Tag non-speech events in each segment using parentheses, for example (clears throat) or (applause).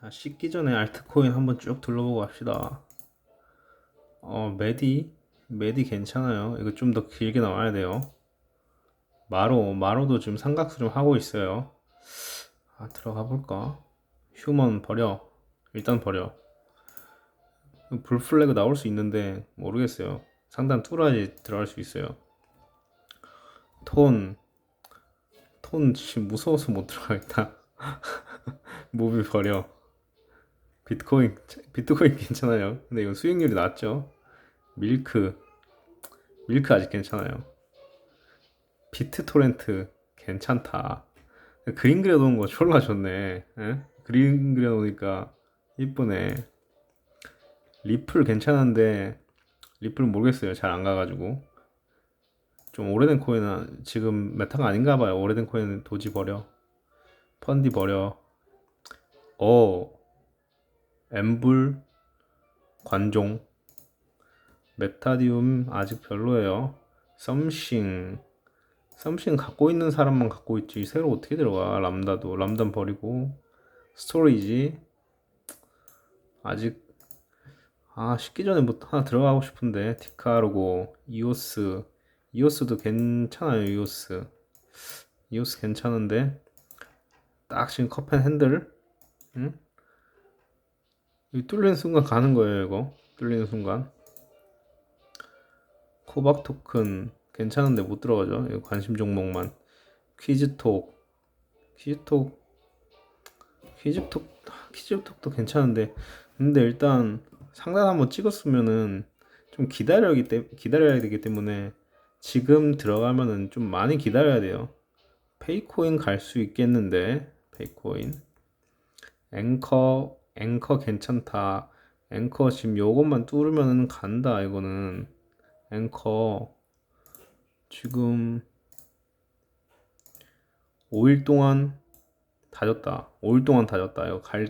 자, 씻기 전에 알트코인 한번 쭉 둘러보고 합시다. 어, 메디, 메디 괜찮아요. 이거 좀 더 길게 나와야 돼요. 마로, 마로도 지금 삼각수 좀 하고 있어요. 아, 들어가 볼까? 휴먼 버려. 일단 버려. 불플래그 나올 수 있는데 모르겠어요. 상단 뚫어야지 들어갈 수 있어요. 톤, 톤 지금 무서워서 못 들어가겠다. (laughs) 무비 버려. 비트코인, 비트코인 괜찮아요. 근데 이거 수익률이 낮죠. 밀크, 밀크 아직 괜찮아요. 비트 토렌트 괜찮다. 그림 그려놓은 거 졸라 좋네. 에? 그림 그려놓으니까 이쁘네. 리플 괜찮은데 리플 모르겠어요. 잘 안 가가지고. 좀 오래된 코인은 지금 메타가 아닌가 봐요. 오래된 코인은 도지 버려. 펀디 버려. 어. 엠불 관종 메타디움 아직 별로예요. 썸싱. 썸싱 갖고 있는 사람만 갖고 있지. 새로 어떻게 들어가? 람다도. 람다 버리고. 스토리지. 아직 아 식기 전에 뭐 하나 들어가고 싶은데. 티카르고. 이오스. 이오스도 괜찮아요 이오스. 이오스 괜찮은데. 딱 지금 컵앤 핸들? 응? 이 뚫리는 순간 가는 거예요 이거. 뚫리는 순간. 코박 토큰. 괜찮은데 못 들어가죠 관심 종목만. 퀴즈톡. 퀴즈톡. 퀴즈톡. 퀴즈톡도 괜찮은데. 근데 일단 상단 한번 찍었으면은 좀 기다려야 기다려야 되기 때문에 지금 들어가면은 좀 많이 기다려야 돼요. 페이코인 갈 수 있겠는데 페이코인. 앵커 앵커 괜찮다. 앵커 지금 요것만 뚫으면은 간다 이거는. 앵커. 지금 5일 동안 다졌다. 5일 동안 다졌다. 이거 갈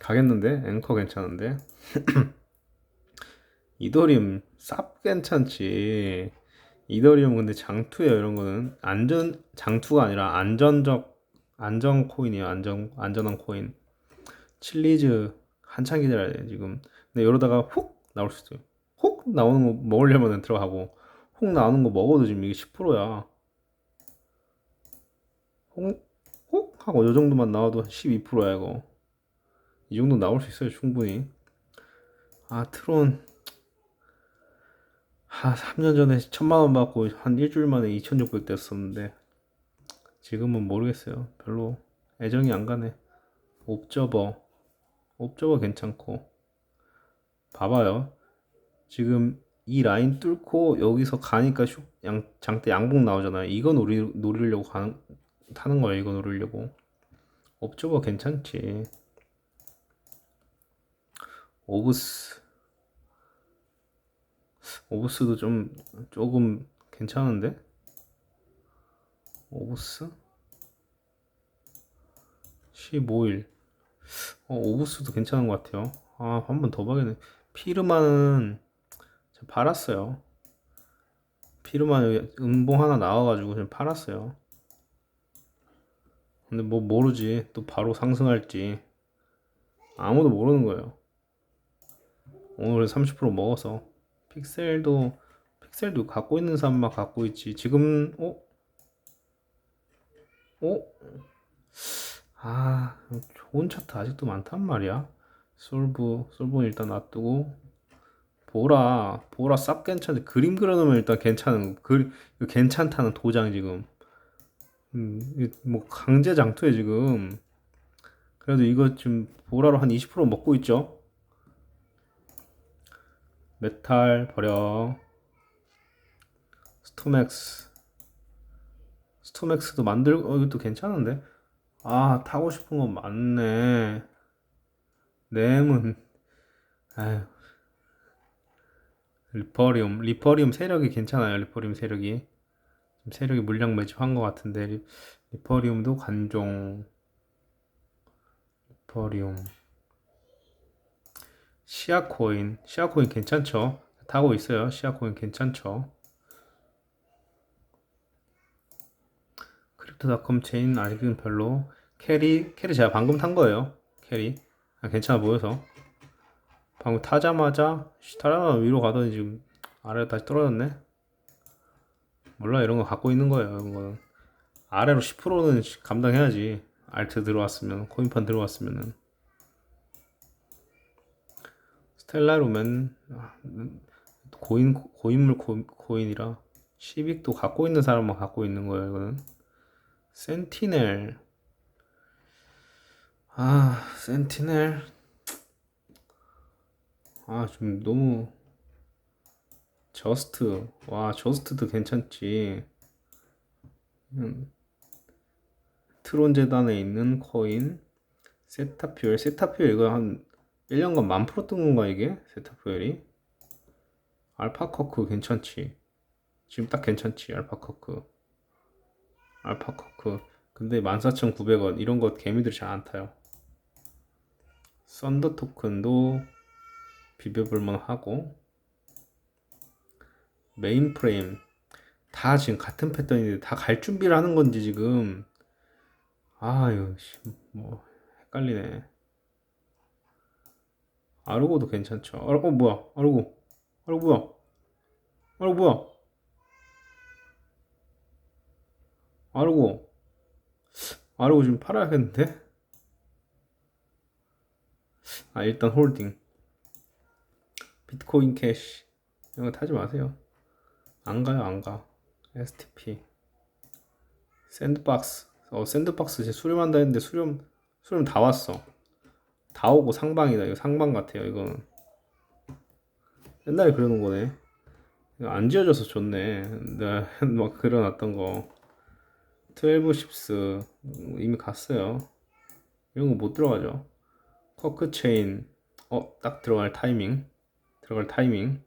가겠는데? 앵커 괜찮은데? (clears throat) 이더리움 쌉 괜찮지. 이더리움 근데 장투예요 이런 거는. 안전 장투가 아니라 안전적 안전 코인이에요 안전 안전한 코인 칠리즈 한참 기다려야 돼 지금. 근데 이러다가 훅 나올 수 있어요. 훅 나오는 거 먹으려면 들어가고 훅 나오는 거 먹어도 지금 이게 10%야. 훅, 훅 하고 요 정도만 나와도 12%야 이거. 이 정도 나올 수 있어요 충분히. 아 트론. 아 3년 전에 천만 원 받고 한 일주일 만에 2,600 됐었는데 지금은 모르겠어요. 별로 애정이 안 가네. 옵저버 옵저버 괜찮고. 봐봐요. 지금 이 라인 뚫고 여기서 가니까 슈, 양, 장대 양봉 나오잖아요. 이거 노리, 노리려고 가는, 타는 거예요 이거 노리려고. 옵저버 괜찮지. 오브스. 오브스도 좀 조금 괜찮은데? 오브스? 15일 어, 오브스도 괜찮은 것 같아요. 아 한 번 더 봐야겠네. 피르마는 제가 팔았어요. 피르마 음봉 하나 나와가지고 지금 팔았어요. 근데 뭐 모르지. 또 바로 상승할지. 아무도 모르는 거예요. 오늘 30% 먹어서. 픽셀도 픽셀도 갖고 있는 사람만 갖고 있지. 지금 어? 어? 아 좋은 차트 아직도 많단 말이야. 솔브 솔브는 일단 놔두고. 보라 보라 쌉 괜찮은데 그림 그려놓으면 일단 괜찮은 그 괜찮다는 도장 지금. 음, 뭐 강제 장투에 지금. 그래도 이거 지금 보라로 한 20% 먹고 있죠? 메탈 버려. 스토맥스. 스토맥스도 만들고 어, 이것도 괜찮은데 아 타고 싶은 건 많네. 램은 아유 리퍼리움 리퍼리움 세력이 괜찮아요 리퍼리움 세력이. 세력이 물량 매집한 것 같은데 리, 리퍼리움도 관종. 리퍼리움. 시아코인 시아코인 괜찮죠? 타고 있어요. 시아코인 괜찮죠 크립토닷컴 체인 아직은 별로 캐리 캐리 제가 방금 탄 거예요. 캐리 아, 괜찮아 보여서. 방금 타자마자 씨, 타자마자 위로 가더니 지금 아래로 다시 떨어졌네. 몰라 이런 거 갖고 있는 거예요 이런 거는. 아래로 10%는 감당해야지. 알트 들어왔으면 코인판 들어왔으면은. 스텔라루멘 아, 고인 고인물 고, 고인이라 시빅도 갖고 있는 사람만 갖고 있는 거예요 이거는 센티넬. 아 센티넬. 아 좀 너무 저스트. 와 저스트도 괜찮지. 음, 트론 재단에 있는 코인. 세타퓨엘. 세타퓨엘 이거 한 1년간 만 프로 뜬 건가 이게? 세타퓨엘이? 알파커크 괜찮지. 지금 딱 괜찮지 알파커크 알파커크. 근데 14,900원 이런 거 개미들이 잘 안 타요. 썬더 토큰도 비벼볼만 하고. 메인 프레임. 다 지금 같은 패턴인데 다 갈 준비를 하는 건지 지금. 아유 씨, 뭐 헷갈리네. 아르고도 괜찮죠. 아르고 뭐야? 아르고. 아르고 뭐야? 아르고 뭐야 아르고 아르고 지금 팔아야겠는데? 아 일단 홀딩. 비트코인 캐시. 이런 거 타지 마세요. 안 가요 안 가. STP 샌드박스. 어 샌드박스 이제 수렴한다 했는데 수렴 수렴 다 왔어. 다 오고 상방이다. 이거 상방 같아요 이거는. 옛날에 그려놓은 거네. 안 지워져서 좋네. 내가 (laughs) 막 그려놨던 거 12 십스. 이미 갔어요. 이런 거 못 들어가죠. 커크 체인. 어 딱 들어갈 타이밍. 들어갈 타이밍.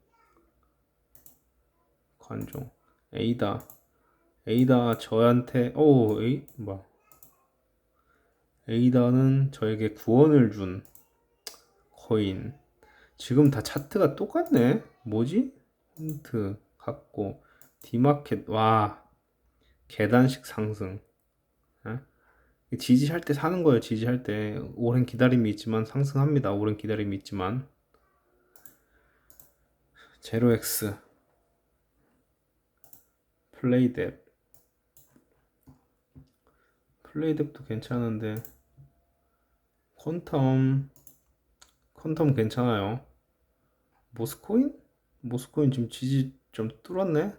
관종. 에이다. 에이다 저한테 오 에이 뭐야. 에이다는 저에게 구원을 준 코인. 지금 다 차트가 똑같네? 뭐지? 힌트 갖고 디마켓. 와 계단식 상승. 에? 지지할 때 사는 거예요 지지할 때. 오랜 기다림이 있지만 상승합니다. 오랜 기다림이 있지만. 제로 엑스. 플레이뎁. 플레이뎁도 괜찮은데. 퀀텀. 퀀텀 괜찮아요. 모스코인? 모스코인 지금 지지 좀 뚫었네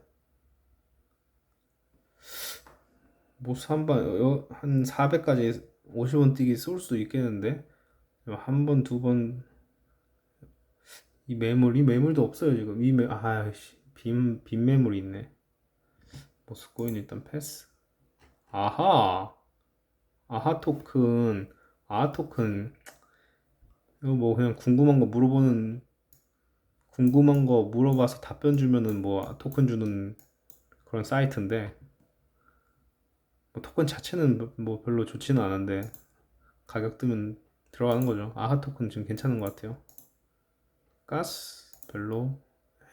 모스 한번 한 400까지 50원 뛰기 쏠 수도 있겠는데? 한 번 두 번. 이 매물 이 매물도 없어요 지금. 이 매, 아씨 빈, 빈 매물이 있네. 모스 코인 일단 패스. 아하! 아하 토큰. 아하 토큰. 이거 뭐 그냥 궁금한 거 물어보는 궁금한 거 물어봐서 답변 주면은 뭐 토큰 주는 그런 사이트인데. 뭐 토큰 자체는 뭐 별로 좋지는 않은데 가격 뜨면 들어가는 거죠. 아하 토큰 지금 괜찮은 것 같아요. 가스 별로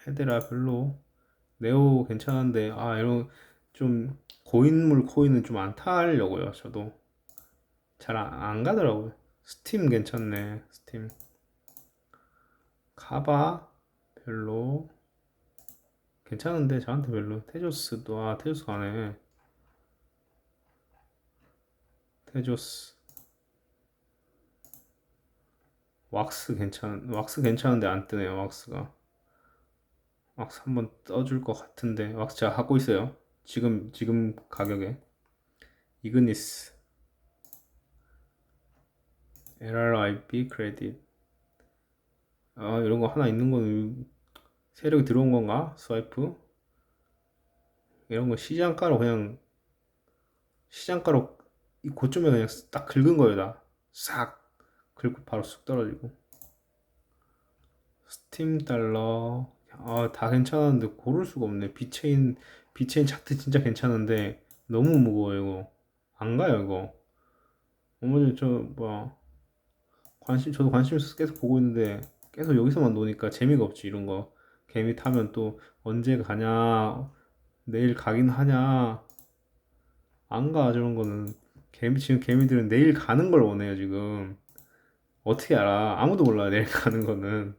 헤데라 별로 네오 괜찮은데 아 이런 좀 고인물 코인은 좀 안 타려고요 저도. 잘 안 가더라고요. 스팀 괜찮네 스팀. 카바 별로 괜찮은데 저한테 별로 테조스도 아 테조스 가네 테조스 왁스 괜찮 왁스 괜찮은데 안 뜨네요 왁스가. 왁스 한번 떠줄 것 같은데. 왁스 제가 갖고 있어요. 지금 지금 가격에. 이그니스. LRIP 크레딧. 아 이런 거 하나 있는 거는 세력이 들어온 건가? 스와이프? 이런 거 시장가로 그냥 시장가로 이 고점에 그냥 딱 긁은 거예요 다싹 긁고 바로 쑥 떨어지고. 스팀 달러. 아 다 괜찮았는데 고를 수가 없네. 비체인 비체인 차트 진짜 괜찮은데 너무 무거워요 이거. 안 가요 이거. 어머니 저 뭐야 관심 저도 관심 있어서 계속 보고 있는데 계속 여기서만 노니까 재미가 없지 이런 거. 개미 타면 또 언제 가냐 내일 가긴 하냐. 안 가 저런 거는 개미 지금 개미들은 내일 가는 걸 원해요 지금 어떻게 알아? 아무도 몰라 내가 가는 거는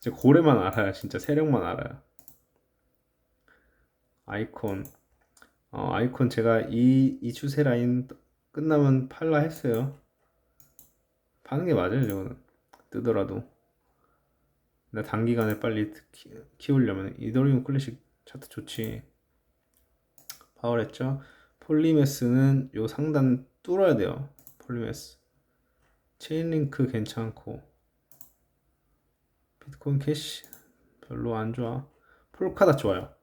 진짜 고래만 알아요. 진짜 세력만 알아요. 아이콘 어, 아이콘 제가 이, 이 추세 라인 끝나면 팔라 했어요. 파는 게 맞아요, 저거는. 뜨더라도. 나 단기간에 빨리 키, 키우려면 이더리움 클래식 차트 좋지. 파월했죠? 폴리메스는 요 상단 뚫어야 돼요. 폴리메스. 체인링크 괜찮고. 비트코인 캐시 별로 안 좋아. 폴카다 좋아요.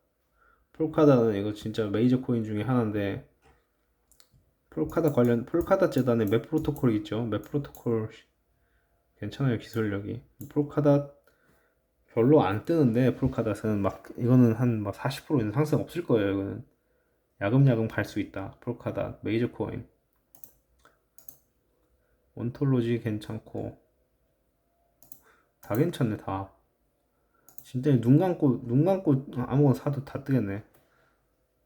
폴카다는 이거 진짜 메이저 코인 중에 하나인데 폴카다 관련 폴카다 재단의 맵 프로토콜이 있죠. 맵 프로토콜 괜찮아요 기술력이. 폴카다 별로 안 뜨는데 폴카닷은 막 이거는 한 막 40% 이상 상승 없을 거예요. 이거는 야금야금 갈 수 있다. 폴카닷 메이저 코인. 온톨로지 괜찮고 다 괜찮네 다. 진짜 눈 감고 눈 감고 아무거나 사도 다 뜨겠네.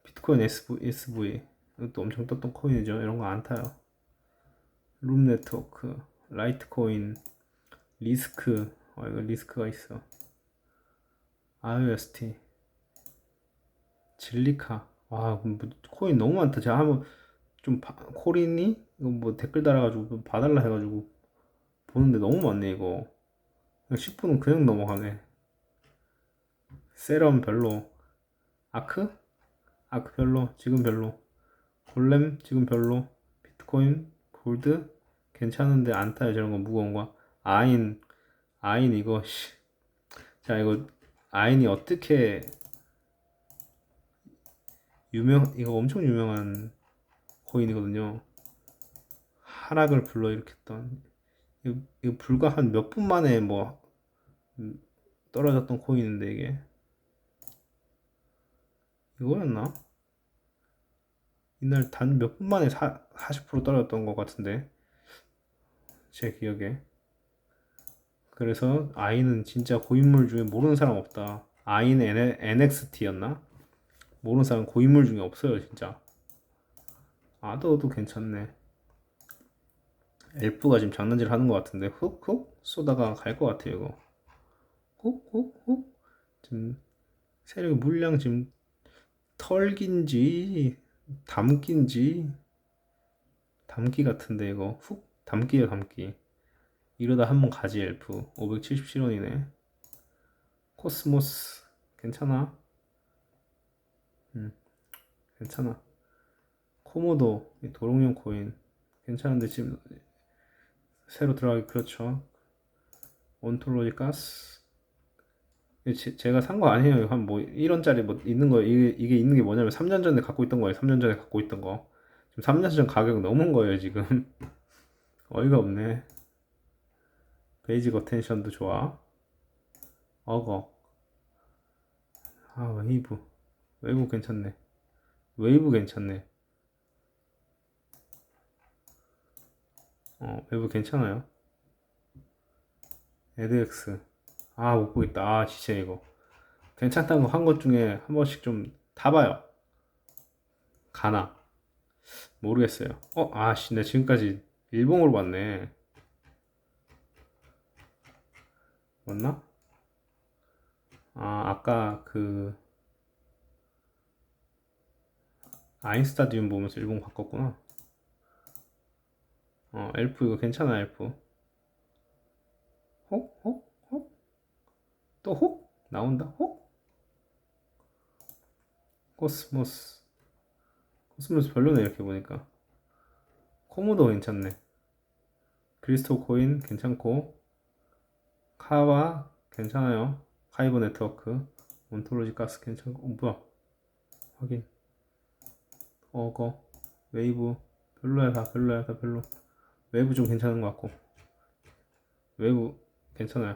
비트코인 SV, SV 이것도 엄청 떴던 코인이죠. 이런 거 안 타요. 룸 네트워크, 라이트 코인, 리스크. 어 이거 리스크가 있어. IOST, 진리카. 와 뭐, 코인 너무 많다. 제가 한번 좀 봐- 코린이 이거 뭐 댓글 달아가지고 좀 봐달라 해가지고 보는데 너무 많네 이거. 10분은 그냥 넘어가네. 세럼 별로. 아크? 아크 별로. 지금 별로. 골렘 지금 별로. 비트코인, 골드 괜찮은데 안 타요 저런 거 무거운 거. 아인, 아인 이거 씨. 자 이거 아인이 어떻게 유명 이거 엄청 유명한 코인이거든요. 하락을 불러일으켰던 이거, 이거 불과 한 몇 분 만에 뭐 음, 떨어졌던 코인인데 이게 이거였나? 이날 단 몇 분 만에 사, 40% 떨어졌던 것 같은데 제 기억에 그래서 아이는 진짜 고인물 중에 모르는 사람 없다 아이는 NXT였나? 모르는 사람 고인물 중에 없어요 진짜. 아더도 괜찮네. 엘프가 지금 장난질 하는 것 같은데. 훅훅 쏘다가 갈 것 같아요 이거. 훅훅훅. 지금 세력의 물량 지금 털긴지 담긴지 담기 같은데 이거. 훅 담기야 담기. 이러다 한번 가지 엘프. 577원이네. 코스모스. 괜찮아 음 괜찮아. 코모도 이 도롱뇽 코인 괜찮은데 지금 새로 들어가기 그렇죠. 온톨로지 가스. 제, 제가 산 거 아니에요. 한 뭐 1원짜리 뭐 있는 거 이게, 이게 있는 게 뭐냐면 3년 전에 갖고 있던 거예요. 3년 전에 갖고 있던 거. 지금 3년 전 가격 넘은 거예요 지금. (laughs) 어이가 없네. 베이직 어텐션도 좋아. 어거. 아 웨이브 웨이브 괜찮네. 웨이브 괜찮네. 어 웨이브 괜찮아요. 에드엑스. 아 못 보겠다. 아 진짜 이거. 괜찮다는 거한것 중에 한 번씩 좀 다 봐요. 가나. 모르겠어요. 어 아씨 나 지금까지 일봉으로 봤네. 맞나? 아 아까 그 아인스타디움 보면서 일본 바꿨구나. 어 엘프 이거 괜찮아 엘프. 혹? 혹? 혹? 또 혹? 나온다? 혹? 코스모스. 코스모스 별로네 이렇게 보니까. 코모도 괜찮네. 크리스토 코인 괜찮고. 카와 괜찮아요. 카이버 네트워크. 온톨로지 가스 괜찮고. 어, 뭐야? 확인 어거 웨이브 별로야 다 별로야 다 별로. 웨이브 좀 괜찮은 것 같고. 웨이브 괜찮아요